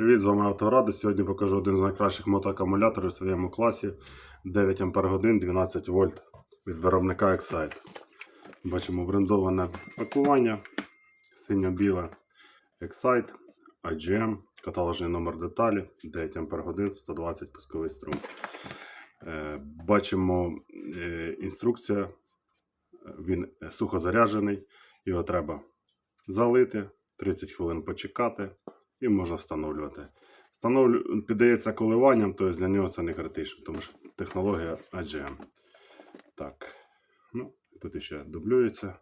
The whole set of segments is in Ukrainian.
Привіт, з вами Авторадо. Сьогодні покажу один з найкращих мотоакумуляторів у своєму класі 9 Ах 12 вольт від виробника Excite. Бачимо брендоване пакування, синьо-біле Excite, IGM, каталожний номер деталі, 9 Ах 120 пусковий струм. Е, Бачимо е, інструкція, він сухо заряджений, його треба залити, 30 хвилин почекати і можна встановлювати. Встановлю... Піддається коливанням, тобто для нього це не критично, тому що технологія AGM. Так. Ну, тут ще дублюється.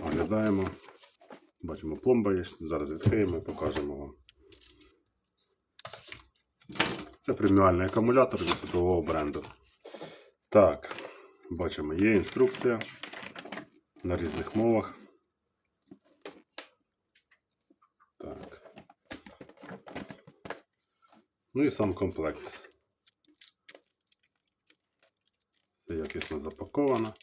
Оглядаємо. Бачимо, пломба є. Зараз відкриємо і покажемо вам. Це преміальний акумулятор від світового бренду. Так, бачимо, є інструкція на різних мовах. Ну і сам комплект. Все якісно запаковано.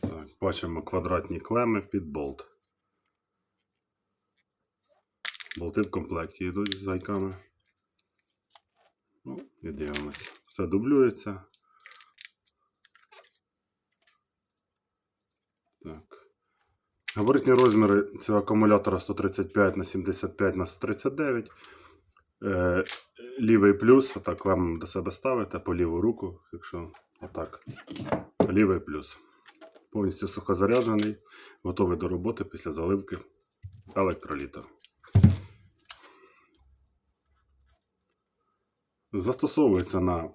Так, бачимо квадратні клеми під болт. Болти в комплекті йдуть з зайками. Ну, і дивимось. Все дублюється. Так. Габаритні розміри цього акумулятора 135 на 75 на 139. Е, лівий плюс, отак вам до себе ставите по ліву руку, якщо отак. Лівий плюс. Повністю сухозаряджений, готовий до роботи після заливки електролітом. Застосовується на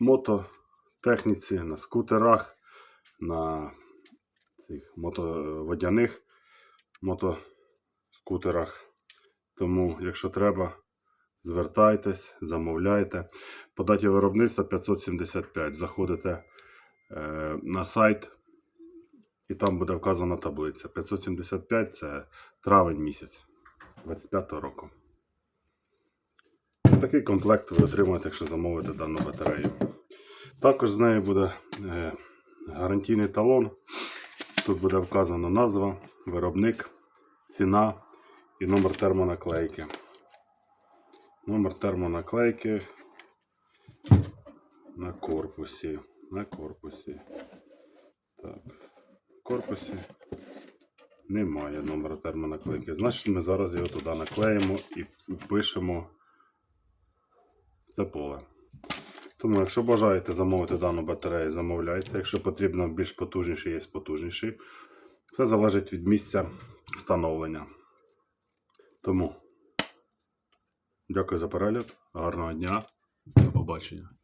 мототехніці, на скутерах, на цих мотоводяних мотоскутерах. Тому, якщо треба, звертайтесь, замовляйте. По даті виробництва 575. Заходите е, на сайт, і там буде вказана таблиця. 575 це травень місяць 25 року. Такий комплект ви отримаєте, якщо замовите дану батарею. Також з нею буде е, гарантійний талон. Тут буде вказана назва, виробник, ціна і номер термонаклейки. Номер термонаклейки на корпусі. На корпусі. Так. В корпусі немає номера термонаклейки. Значить, ми зараз його туди наклеїмо і впишемо це поле. Тому, якщо бажаєте замовити дану батарею, замовляйте. Якщо потрібно більш потужніший, є потужніший. Все залежить від місця встановлення. Тому дякую за перегляд, гарного дня, до побачення.